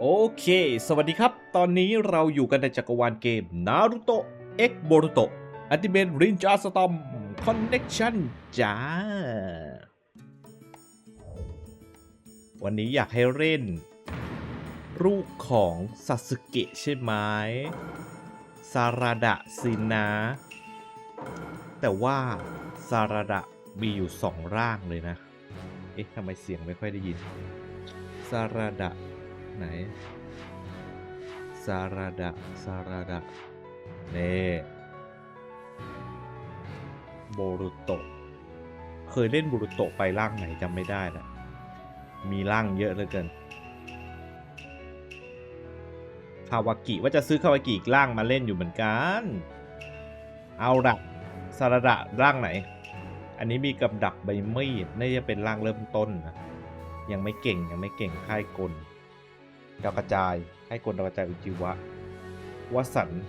โอเค สวัสดีครับ ตอนนี้เราอยู่กันในจักรวาลเกม Naruto X Boruto Ultimate Ninja Storm Connection จ้า วันนี้อยากให้เล่นลูกของซาสึเกะใช่ไหมซาราดะสินะ แต่ว่าซาราดะมีอยู่สองร่างเลยนะ เอ๊ะทำไมเสียงไม่ค่อยได้ยินซาราดะ ไหนซาราดะซาราดะเน่โบรุโตะเคยเล่นบูรุโตะไปร่างไหนจำไม่ได้ละมีร่างเยอะเหลือเกินคาวากิว่าจะซื้อคาวากิอีกร่างมาเล่นอยู่เหมือนกัน เอาละซาราดะร่างไหน อันนี้มีกับดักใบมีดน่าจะเป็นร่างเริ่มต้นนะ ยังไม่เก่งยังไม่เก่งค่ายกล ดาวกระจายให้กลดาวกระจายอุจิวะวสันต์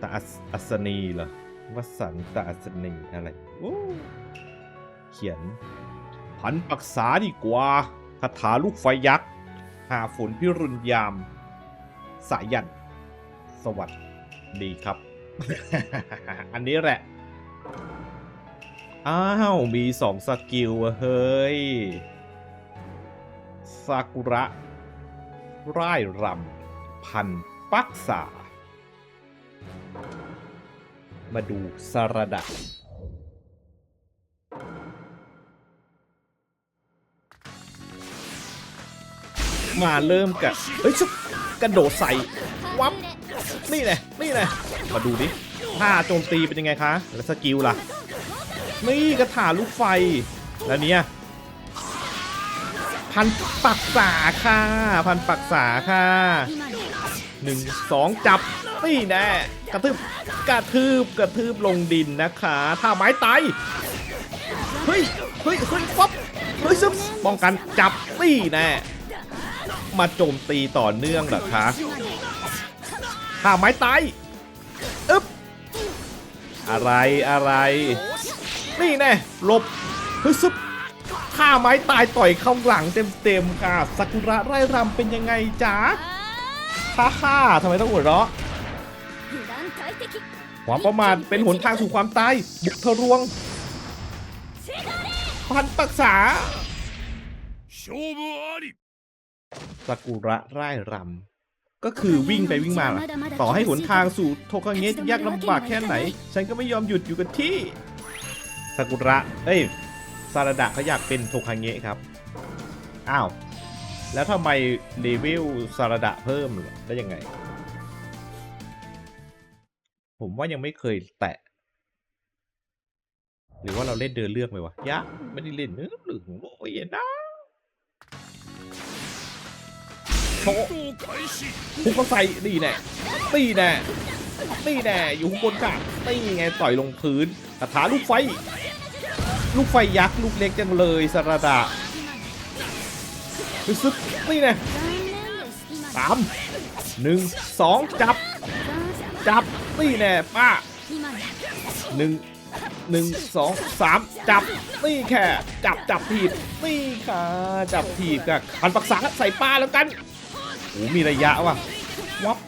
ตาอัศนีเหรอวสันต์ตาอัศนีอะไรเขียนพันปักษาดีกว่าคาถาลูกไฟยักษ์ หาฝนพิรุณยาม สายัน สวัสดีครับ อันนี้แหละ อ้าว มีสองสกิลอะเฮ้ยซากุระ ร่ายรำพันปักษา มาดูสรดะมาเริ่มกับเฮ้ยชุบกระโดดใส่วับนี่แหละนี่แหละมาดูดิท่าโจมตีเป็นยังไงคะ แล้วสกิลล่ะ นี่กระถาลูกไฟ แล้วเนี้ย พันปักษาค่ะ พันปักษาค่ะหนึ่งสองจับนี่แน่กระทืบกระทืบกระทืบลงดินนะคะท่าไม้ตายเฮ้ยเฮ้ยเฮ้ยฟับเฮ้ยซึมป้องกันจับนี่แน่มาโจมตีต่อเนื่องเหรอคะท่าไม้ตายอึ๊บอะไรอะไร นี่แน่หลบเฮ้ยซึบ ฆ่าไม้ตายต่อยเข้าหลังเต็มๆค่ะสักุระไร่รำเป็นยังไงจ๊ะฮ่าฮ่าทำไมต้องหัวเราะความประมาทเป็นหนทางสู่ความตายบุกทะลวง พันปักษาสักุระไร่รำก็คือวิ่งไปวิ่งมา ต่อให้หนทางสู่โทคาเงะยากลำบากแค่ไหน ฉันก็ไม่ยอมหยุดอยู่กับที่สักุระ เอ้ย ซาลาดะเขาอยากเป็นโทคังเงะครับ อ้าว แล้วทำไมรีวิวซาลาดะเพิ่มได้ยังไง ผมว่ายังไม่เคยแตะ หรือว่าเราเล่นเดินเลือกไปวะ ยะ ไม่ได้เล่นนื้หรือโอ้ยนะโชคุกก็ใส่ตีแน่ตีแน่ตีแน่อยู่บนกาตีไงต่อยลงพื้นคาถาลูกไฟ ลูกไฟยักษ์ลูกเล็กจังเลยสระดะซึบนี่น่สามหนึ่งสองจับ จับนี่แน่ป้าหนึ่งหนึ่งสองสามจับนี่แค่จับจับถีบนี่ค่ะจับถีบกับพันปักษาใส่ป้าแล้วกันโอ้มีระยะว่ะวับ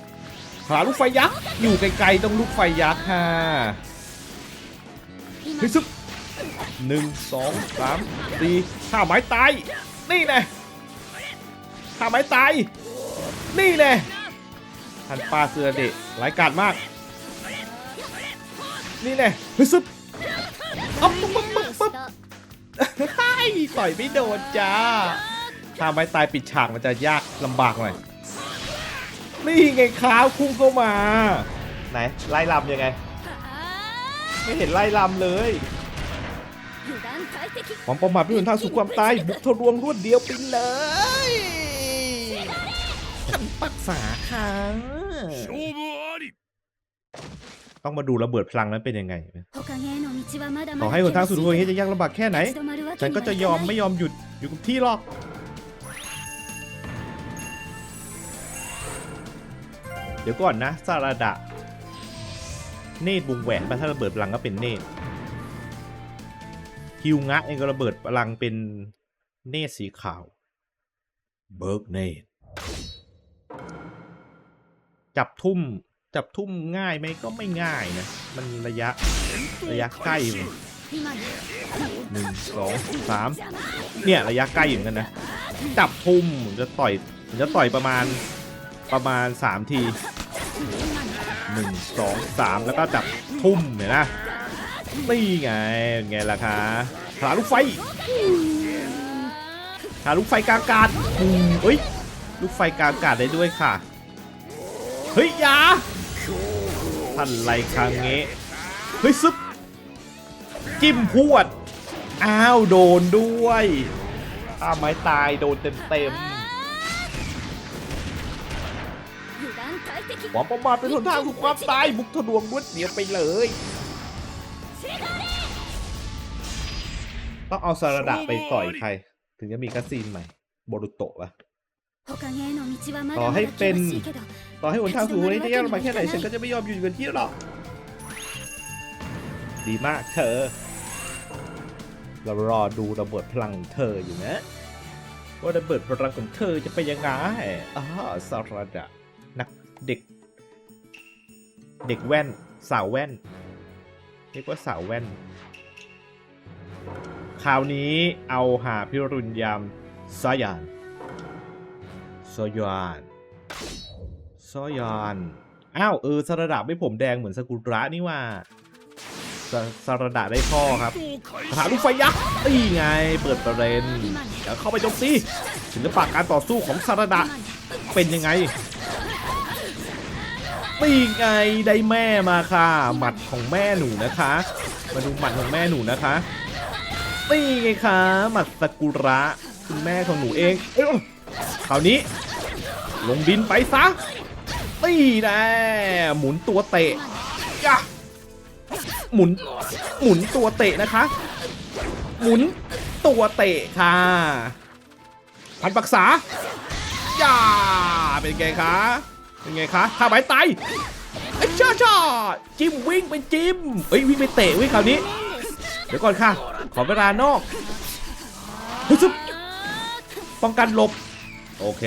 ขาลูกไฟยักษ์อยู่ไกลๆตรงลูกไฟยักษ์ค่ะเฮ้ยซึบ หนึ่งสองสามสี่ท่าไม้ตาย นี่แน่ท่าไม้ตาย นี่แน่ทันปลาเสือเดะร้ายกาจมาก นี่แน่ฮ้ยซึบอ๊บปุ๊บปุ๊บปุ๊บไอ้ต่อยไม่โดนจ้าถ้าไม้ตายปิดฉากมันจะยากลำบากหน่อย นี่ไงขาวพุ่งเข้ามา ไหน ไล่ลำยังไง ไม่เห็นไล่ลำเลย ความประมาทไม่เป็นทางสู่ความตายบุกทะลวงรวดเดียวปิ้นเลยท่านปักษาค่ะต้องมาดูระเบิดพลังนั้นเป็นยังไงขอให้หนทางสู่ดวงนี้จะยากลำบากแค่ไหน ฉันก็จะยอมไม่ยอมหยุดอยู่กับที่หรอกเดี๋ยวก่อนนะซาลาดะ เนตรวงแหวนบรรทัระเบิดพลังก็เป็นเนตร ฮิวงะเองก็ระเบิดพลังเป็นเนตรสีขาว เบิร์กเนตรจับทุ่มจับทุ่มง่ายไหมก็ไม่ง่ายนะ มันระยะระยะใกล้หนึ่งสองสามเนี่ยระยะใกล้อยู่กันนะ จับทุ่มจะต่อยจะต่อยประมาณประมาณสามทีหนึ่งสองสามแล้วก็จับทุ่มเนี่ยนะ นี่ไงไงล่ะคะหาลูกไฟหาลูกไฟกลางกาศเฮ้ยลูกไฟกลางกาศได้ด้วยค่ะ เฮ้ยยาท่านไรคางเงี้เฮ้ยซึบจิ้มพวด อ้าว โดนด้วยอ้าไม้ตายโดนเต็มเต็มความประมาทเป็นหนทางสู่ความตายบุกทะลวงรวดเดียวไปเลย ต้องเอาซาราดะไปต่อยใคร ถึงจะมีคัสซีนใหม่โบรุโตะวะต่อให้เป็นต่อให้หนทางสู่นี้จะยากลำบาแค่ไหนฉันก็จะไม่ยอมอยู่กันที่หรอกดีมากเธอ เรารอดูระเบิดพลังเธออยู่นะ ว่าระเบิดพลังของเธอจะไปยังไงอ๋อซาราดะนักเด็ก เด็กแว่นสาวแว่นเรียกว่าสาวแว่น คราวนี้เอาหาพิรุณยามสยานสยานสยานอ้าวเออสระดาไม่ผมแดงเหมือนสกุระนี่ว่าสสระดาได้ข้อครับหาลูกไฟยักษ์ตีไงเปิดประเด็นเะเข้าไปโจมตีศิลปะการต่อสู้ของสระดาเป็นยังไงตีไงได้แม่มาค่ะ หมัดของแม่หนูนะคะ มาดูหมัดของแม่หนูนะคะ นี่ไงคะหมัดสกุระคุณแม่ของหนูเองเอ้ยคราวนี้ ลงดินไปซะนี่แน่หมุนตัวเตะยะหมุน หมุนตัวเตะนะคะ หมุนตัวเตะค่ะ พันปักษาย่าเป็นไงคะ เป็นไงคะท่าไม้ตายไอ้ช่าช่าจิ้มวิ่งไปจิ้มเอ้ยวิ่งไปเตะวิ่งคราวนี้ ดี๋ยวก่อนค่ะ ขอเวลานอกฮึบป้องกันหลบ โอเค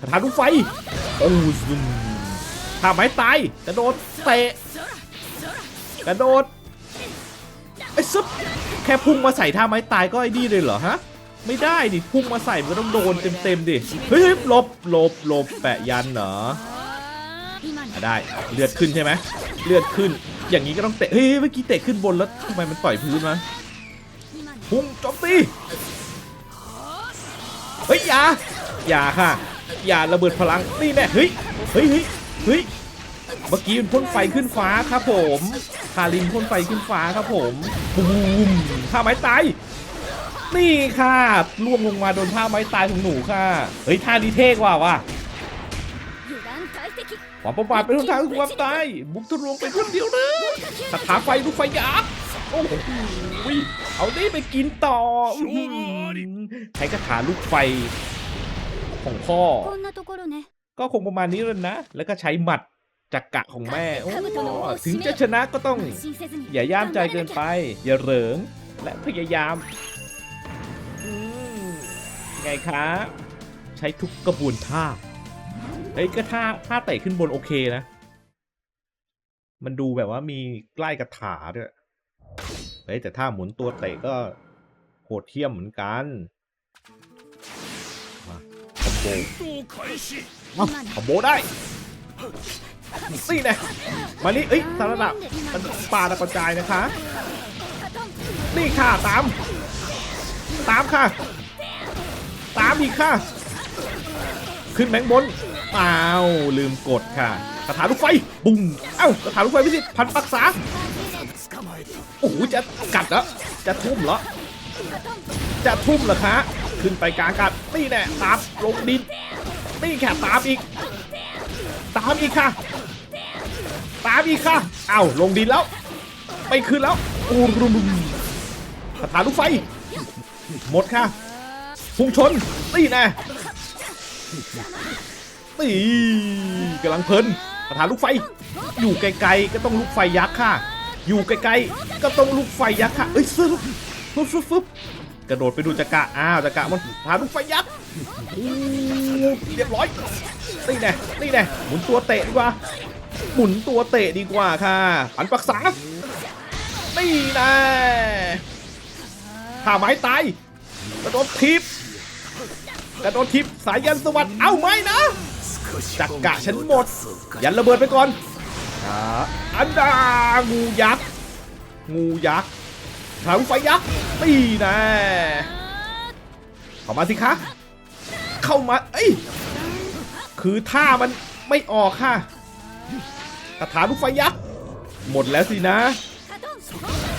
คาถาลูกไฟโอ้ยซึมท่าไม้ตาย กระโดดเตะ กระโดด ไอ้ซึบแค่พุ่งมาใส่ท่าไม้ตายก็ไอ้นี่เลยเหรอฮะ ไม่ได้ดิ พุ่งมาใส่มันก็ต้องโดนเต็มๆดิ เฮ้ยเฮ้ยหลบหลบหลบแปะยันเหรอ今のอะ ได้เลือดขึ้นใช่ไหมเลือดขึ้น อย่างนี้ก็ต้องเตะเฮ้ยเมื่อกี้เตะขึ้นบนแล้วทำไมมันปล่อยพื้นมาพุ่งจอมตีเฮ้ยอย่าอย่าค่ะอย่าระเบิดพลังนี่แน่เฮ้ยเฮ้ยเฮ้ยเมื่อกี้มันพ่นไฟขึ้นฟ้าครับผมคารินพ่นไฟขึ้นฟ้าครับผมบูมท่าไม้ตายนี่ค่ะล่วงลงมาโดนท่าไม้ตายของหนูค่ะเฮ้ยท่าดีเท่กว่าว่ะ ความประบาทเป็นหนทางความตายบุกทะลวงเป็นคนเดียวเลยสถาไฟลูกไฟยักโอ้โหเอาได้ไปกินต่อใช้คาถาลูกไฟของพ่อ ก็คงประมาณนี้แล้วนะ แล้วก็ใช้หมัดจักกะของแม่ถึงจะชนะก็ต้อง อย่าย่ามใจเกินไป อย่าเหริง และพยายามไงคะ ใช้ทุกกระบวนท่า เฮ้ยก็ถ้าถ้าเตะขึ้นบนโอเคนะ มันดูแบบว่ามีใกล้กับถาด้วยเฮ้ยแต่ถ้าหมุนตัวเตะก็โหดเทียมเหมือนกันมาขบโบขบโบได้สี่นะมานี่เอ้ยสารระมันปลาตะกระจายนะคะ นี่ค่ะตาม ตามค่ะ ตามอีกค่ะ ขึ้นแบงค์บนอ้าวลืมกดค่ะคาถาลูกไฟบุ้งเอ้าคาถาลูกไฟพิสิทธิ์พันปักษาโอ้โหจะกัดแล้วจะทุ่มเหรอจะทุ่มเหรอคะขึ้นไปกลางกัดนี่แน่ตามลงดินนี่แค่ตามอีก ตามอีกค่ะ ตามอีกค่ะเอ้าลงดินแล้วไปขึ้นแล้วอ้รุมคาถาลูกไฟ หมดค่ะพุ่งชนนี่แน่ นี่กำลังเพลินคาถาลูกไฟ อยู่ไกลๆก็ต้องลูกไฟยักษ์ค่ะ อยู่ไกลๆก็ต้องลูกไฟยักษ์ค่ะ เอ้ยซึบฟึบฟึบฟึบกระโดดไปดูจักระอ้าวจักระมันคาลูกไฟยักษ์เรียบร้อยนี่แน่นี่แน่หมุนตัวเตะดีกว่า หมุนตัวเตะดีกว่าค่ะปันปักษานี่แน่ถ้าไม้ตายกระโดดทิป กระโดดทิปสายยันสวัสด์เอ้าไม่นะจักกะฉันหมด ยันระเบิดไปก่อนอันดางูยักษ์งูยักษ์ถังไฟยักษ์ตีนะเข้ามาสิคะ เข้ามาเอ้ยคือท่ามันไม่ออกค่ะกระถาลูกไฟยักษ์หมดแล้วสินะ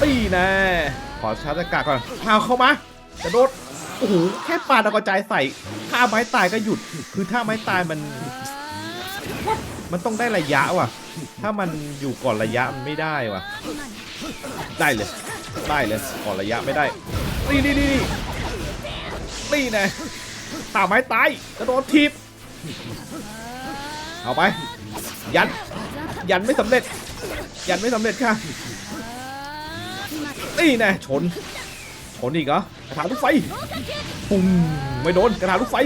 ตีนะขอชาร์จกะก่อนพาเข้ามา กระโดด โอ้โหแค่ปาดาวกระจายใส่ท่าไม้ตายก็หยุด คือท่าไม้ตายมัน มันต้องได้ระยะว่ะ ถ้ามันอยู่ก่อนระยะมันไม่ได้ว่ะ ได้เลย ได้เลยก่อนระยะไม่ได้นี่นี่นี่นี่นะท่าไม้ตายกระโดดทิพเอาไปยันยันไม่สำเร็จ ยันไม่สำเร็จค่ะนี่นะชน ผนอีกเหรอกระถาลูกไฟปุ้งไม่โดนกระถาลูกไฟ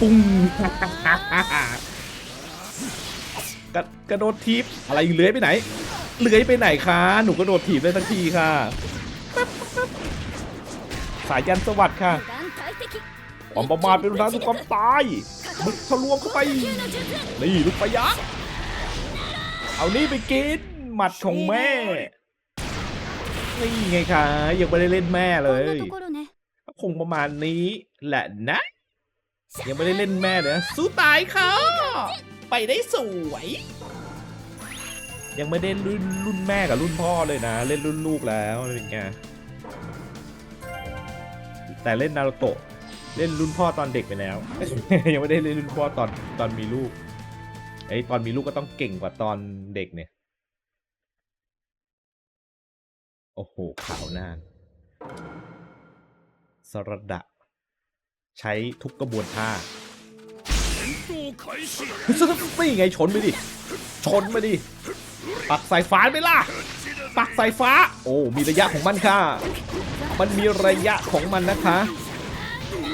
ปุ้งกระกระโดดทีบอะไรเลื้อยไปไหนเลื้อยไปไหนคะหนูกระโดดถีบได้ทันทีค่ะ สายยันสวัสดิ์ค่ะความประมาทเป็นร้รนทุกความตายมึกทะลวงเข้าไป นี่ลูกไปยักษ์เอานี่ไปกินหมัดของแม่ นี่ไงคะยังไม่ได้เล่นแม่เลย คงประมาณนี้แหละนะ ยังไม่ได้เล่นแม่เลยนะสู้ตายค่ะ ไปได้สวย ยังไม่ได้รุ่นรุ่นแม่กับรุ่นพ่อเลยนะ เล่นรุ่นลูกแล้วเป็นไงแต่เล่นนารูโตะเล่นรุ่นพ่อตอนเด็กไปแล้ว ยังไม่ได้เล่นรุ่นพ่อตอนตอนมีลูกไอ้ตอนมีลูกก็ต้องเก่งกว่าตอนเด็กเนี่ย โอ้โห ขาวน่าน สระดะ ใช้ทุกกระบวนท่าสระนี่ไงชนไปดิ ชนไปดิ ปักสายฟ้าไปล่ะ ปักสายฟ้า โอ้ มีระยะของมันค่ะ มันมีระยะของมันนะคะ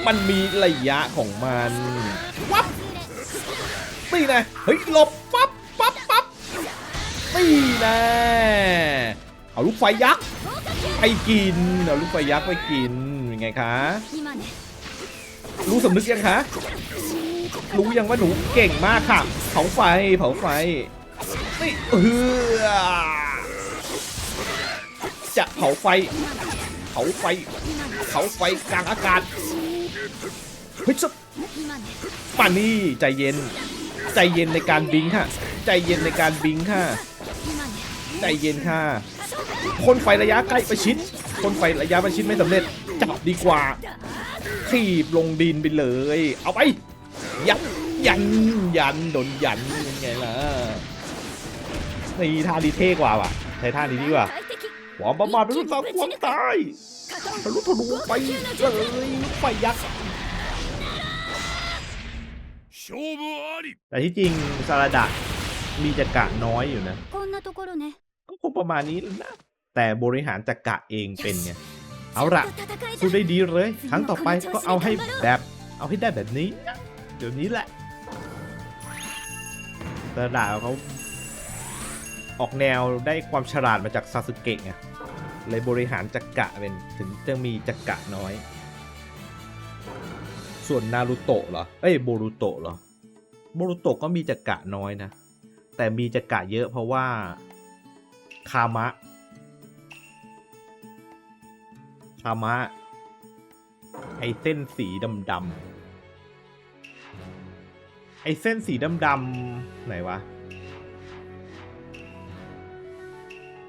มันมีระยะของมันวับนี่นะเฮ้ย หลบปั๊บปั๊บปับนี่นะ เอาลูกไฟยักษ์ไปกิน เอาลูกไฟยักษ์ไปกินยังไงคะรู้สำนึกยังคะรู้ยังว่าหนูเก่งมากค่ะ เผาไฟเผาไฟนี่เออจะเผาไฟ เผาไฟ เผาไฟกลางอากาศเฮ้ยป่านี่ใจเย็น ใจเย็นในการบิงค่ะ ใจเย็นในการบิงค่ะ ใจเย็นค่ะ คนไฟระยะใกล้ไปชิดพ่นไฟระยะไปชิดไม่สำเร็จจับดีกว่าทีบลงดินไปเลย เอาไป ยันยันยันโดนยันยังไงล่ะนี่ท่าดีเท่กว่าว่ะใช้ท่านี้ดีกว่าหวางประมาทเป็นลูกสาวควงตายทะลุทะลุไปเลยไปยักษ์แต่ที่จริงซาลาดะมีจักระน้อยอยู่นะ คงประมาณนี้นะ แต่บริหารจักระเองเป็นไงเอาละสู้ได้ดีเลย ครั้งต่อไปก็เอาให้แบบ เอาให้ได้แบบนี้ เดี๋ยวนี้แหละแต่ด่าเขาออกแนวได้ความฉลาดมาจากซาสึเกะไงเลยบริหารจักระเป็นถึงจะมีจักระน้อย ส่วนนารูโตะเหรอ เอ้ยโบรุโตะเหรอโบรุโตะก็มีจักระน้อยนะ แต่มีจักระเยอะเพราะว่า คามะ คามะ ไอเส้นสีดำๆ ไอเส้นสีดำๆ ไหนวะ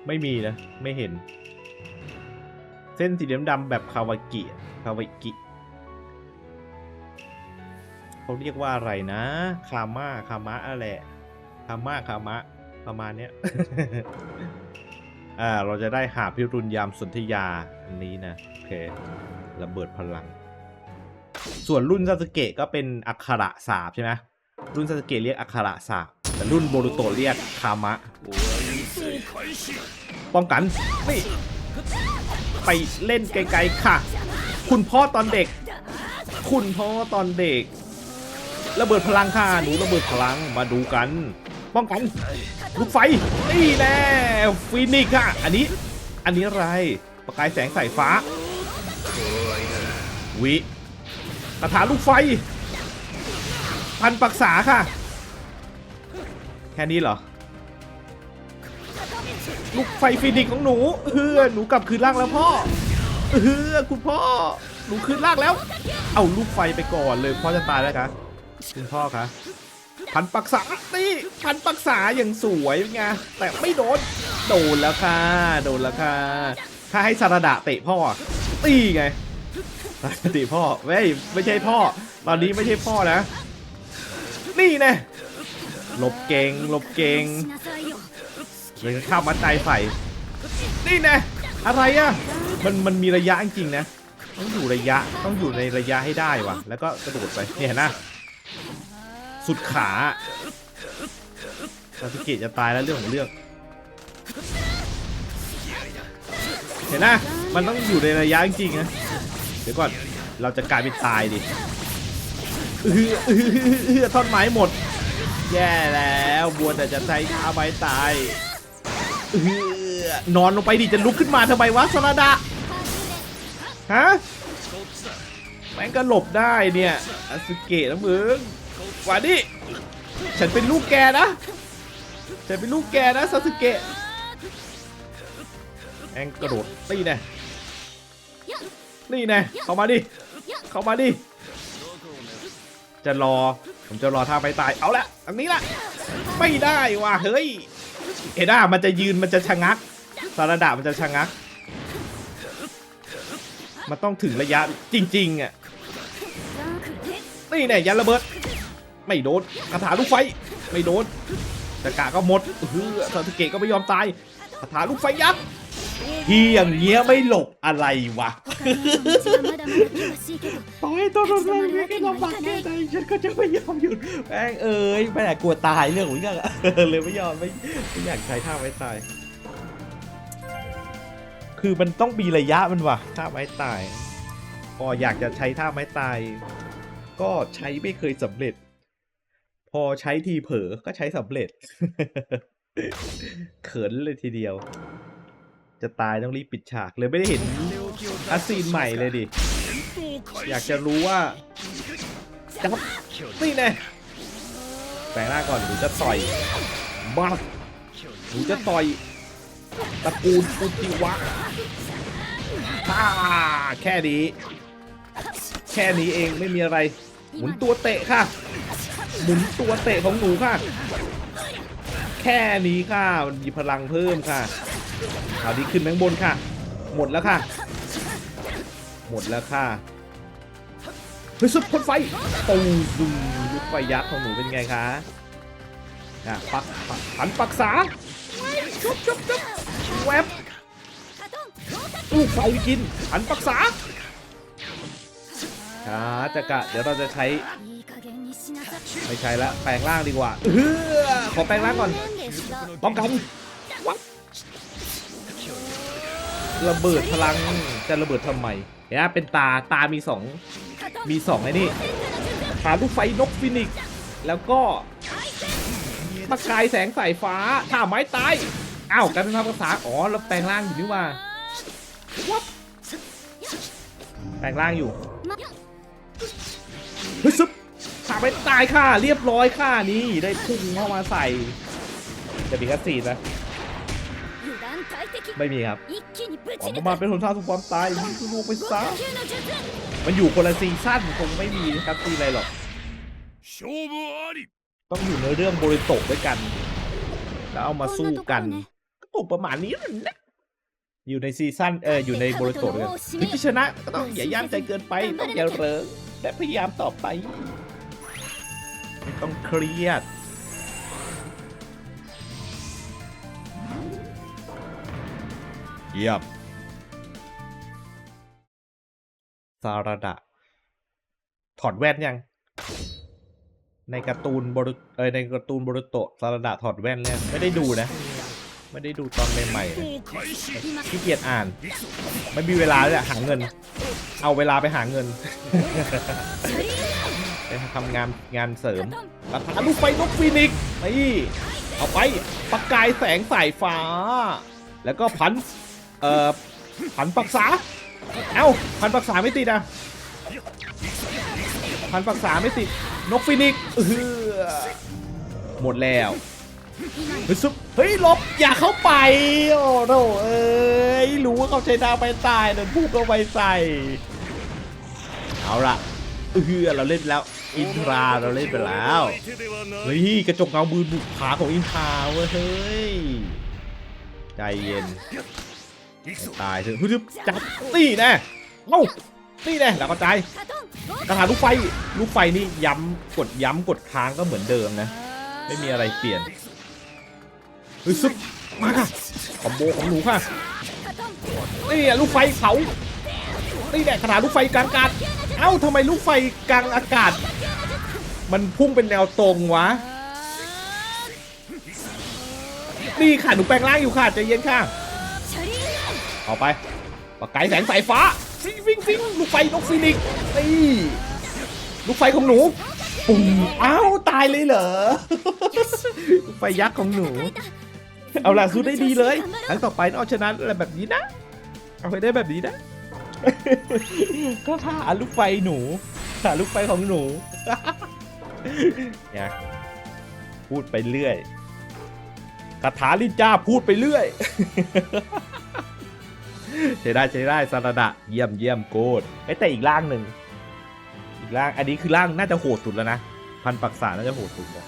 ไม่มีนะ ไม่เห็น เส้นสีดำๆ แบบคาวากิ คาวากิเขาเรียกว่าอะไรนะ คาม่าคามะอะไรคาม่าคามะ ประมาณเนี้ย อ่าเราจะได้หาพิรุณยามสนธยาอันนี้นะโอเคระเบิดพลัง ส่วนรุ่นซาสเกะก็เป็นอักขระสาบใช่ไหมรุ่นซาสเกะเรียกอักขระสาบแต่รุ่นโบรุโตเรียกคามะป้องกันนี่ไปเล่นไกลๆค่ะ คุณพ่อตอนเด็ก คุณพ่อตอนเด็ก ระเบิดพลังค่ะหนูระเบิดพลังมาดูกัน ป้องกันลูกไฟนี่แน่ฟินิกซ์ค่ะอันนี้อันนี้อะไรประกายแสงสายฟ้าวิคาถาลูกไฟ พันปักษาค่ะ แค่นี้เหรอ ลูกไฟฟินิกซ์ของหนูเฮือหนูกลับคืนร่างแล้วพ่อเฮือคุณพ่อ หนูคืนร่างแล้ว เอาลูกไฟไปก่อนเลยพ่อจะตายแล้วคะคุณพ่อคะ พันปักษานี่พันปักษาอย่างสวยไงแต่ไม่โดนโดนแล้วค่ะโดนแล้วค่ะถ้าให้ซารดาเตะพ่อตีไงเตะพ่อไม่ไม่ใช่พ่อ ตอนนี้ไม่ใช่พ่อนะ นี่ไงหลบเก่งหลบเก่งหรือข้ามาตายใส่นี่ไงอะไรอะมันมันมีระยะจริงนะต้องอยู่ระยะต้องอยู่ในระยะให้ได้ว่ะ แล้วก็กระโดดไปเห็นยนะ สุดขาซาสึเกะจะตายแล้วเรื่องของเรื่อง เห็นนะมันต้องอยู่ในระยะจริงๆนะ เดี๋ยวก่อน เราจะกลายเป็นตายดิเออเออเออท่อนไม้หมด แย่แล้วบัวแต่จะใช้ท่าไม้ตายเออนอนลงไปดิจะลุกขึ้นมาทำไมวะสนาดะฮะแม่งก็หลบได้เนี่ยอาสึเกะนะมึง ว่าดิฉันเป็นลูกแกนะ ฉันเป็นลูกแกนะซาสึเกะแม่งกระโดดตีแน่นี่แน่เข้ามาดิ เข้ามาดิ จะรอ ผมจะรอท่าไปตาย เอาละอันนี้ละ ไม่ได้ว่ะ เฮ้ย เอด้ามันจะยืน มันจะชะงัก สารดามันจะชะงัก มันต้องถึงระยะจริงๆอะ นี่แน่ยันระเบิด ไม่โดนคาถาลูกไฟ ไม่โดนตะกะก็หมดเฮ้อซาสึเกะก็ไม่ยอมตายคาถาลูกไฟยักทีอย่างเงี้ยไม่หลบอะไรวะโอ้ยตัวรุนแรงแค่ลำบากแค่ไหนฉันก็จะไม่ยอมหยุดแม่งเอ้ยแม่กลัวตายเรื่องของเรื่องเลยไม่ยอมไม่ไม่อยากใช้ท่าไว้ตาย คือมันต้องมีระยะมันวะท่าไม้ตายพออยากจะใช้ท่าไม้ตาย ก็ใช้ไม่เคยสำเร็จ พอใช้ทีเผลอก็ใช้สำเร็จ เขินเลยทีเดียว จะตายต้องรีบปิดฉากเลยไม่ได้เห็นอัซีนใหม่เลยดิ อยากจะรู้ว่าจับนี่แน่แปลงหน้าก่อนหนูจะต่อยบ้าหนูจะต่อยตะกูลอุจิวะฮ่าแค่นี้ แค่นี้เองไม่มีอะไร หมุนตัวเตะค่ะ หมุนตัวเตะของหนูค่ะ แค่นี้ค่ะมันมีพลังเพิ่มค่ะคราวนี้ขึ้นไปข้างบนค่ะ หมดแล้วค่ะ หมดแล้วค่ะเฮ้ยสุดพ่นไฟตูมดุมลูกไฟยักษ์ของหนูเป็นไงคะอะปักปักหันปักษาชุบชุบชุบแวบลูกไฟไปกินหันปักษา ช้าจะกะ เดี๋ยวเราจะใช้ ไม่ใช้ละแปลงร่างดีกว่าเฮ้อขอแปลงร่างก่อนป้องกันระเบิดพลังจะระเบิดทำไมเห็นไหมเป็นตาตามีสองมีสองไอ้นี่หาลูกไฟนกฟินิกแล้วก็ประกายแสงสายฟ้าถ้าไม้ตายอ้าวกลายเป็นภาษาอ๋อเราแปลงร่างอยู่นี่ว่าแปลงร่างอยู่ เฮ้ยซุบขาไปตายค่ะเรียบร้อยค่ะนี่ได้พุ่งเข้ามาใส่จะมีแค่สี่นะไม่มีครับออกมาเป็นหนทางสู่ความตายยิงลูกไปซะมันอยู่คนละซีซั่นคงไม่มีนะครับซีอะไรหรอกต้องอยู่ในเรื่องบริโตกด้วยกัน แล้วเอามาสู้กันก็ประมาณนี้นะอยู่ในซีซั่นเอออยู่ในบริโตกเลยถึงจะชนะก็ต้องอย่าย่ามใจเกินไปต้องอย่าเริง และพยายามต่อไป ไม่ต้องเครียด เยี่ยมซาราดะ ถอดแว่นยัง ในการ์ตูนบรุเอยในการ์ตูนบรุโตะซาราดะถอดแว่นแล้ว ไม่ได้ดูนะ ไม่ได้ดูตอนใหม่ๆขี้เกียจอ่าน ไม่มีเวลาเลยหาเงิน เอาเวลาไปหาเงินไปทำงานงานเสริมปะทะลูกไฟนกฟีนิกนี่เอาไปประกายแสงสายฟ้า แล้วก็พันเอ่อพันปักษา เอ้าพันปักษาไม่ติดอะพันปักษาไม่ติดนกฟินิกเออหมดแล้ว เฮ้ยซุปเฮ้ยลบอย่าเข้าไป โอ้โหเอ้ยรู้ว่าเขาใช้ดาวไปตายเดินพุ่งเข้าไปใส่เอาละเออเราเล่นแล้ว อินทราเราเล่นไปแล้วเฮ้ยกระจกเงาบืนบุกขาของอินทราเว้ยเฮ้ยใจเย็นตายเถอะฮึบจับตีแน่เอ้าตีแน่แล้วก็ใจกระถาลูกไฟลูกไฟนี่ย้ำกดย้ำกดค้างก็เหมือนเดิมนะ ไม่มีอะไรเปลี่ยน เฮ้ยซุบมาค่ะคอมโบของหนูค่ะนี่ลูกไฟเผานี่แหละขนาดลูกไฟกลางอากาศ เอ้าทำไมลูกไฟกลางอากาศ มันพุ่งเป็นแนวตรงวะนี่ค่ะหนูแปลงร่างอยู่ค่ะใจเย็นค่ะเอาไปปะไกแสงสายฟ้าฟิงฟิงฟิงลูกไฟนกฟินิกนี่ลูกไฟของหนูปุ่มอ้าวตายเลยเหรอ ลูกไฟยักษ์ของหนู เอาล่ะสู้ได้ดีเลยครั้งต่อไปต้องเอาชนะอะไรแบบนี้นะ เอาไปได้แบบนี้นะ ก็ท่าลูกไฟหนูท่าลูกไฟของหนูเนี่ยพูดไปเรื่อยคาถาลินจ้าพูดไปเรื่อยใช้ได้ใช้ได้ซาราดะเยี่ยมเยี่ยมโกดเอ้ยแต่อีกร่างหนึ่งอีกร่างอันนี้คือร่างน่าจะโหดสุดแล้วนะพันปักษาน่าจะโหดสุดแล้ว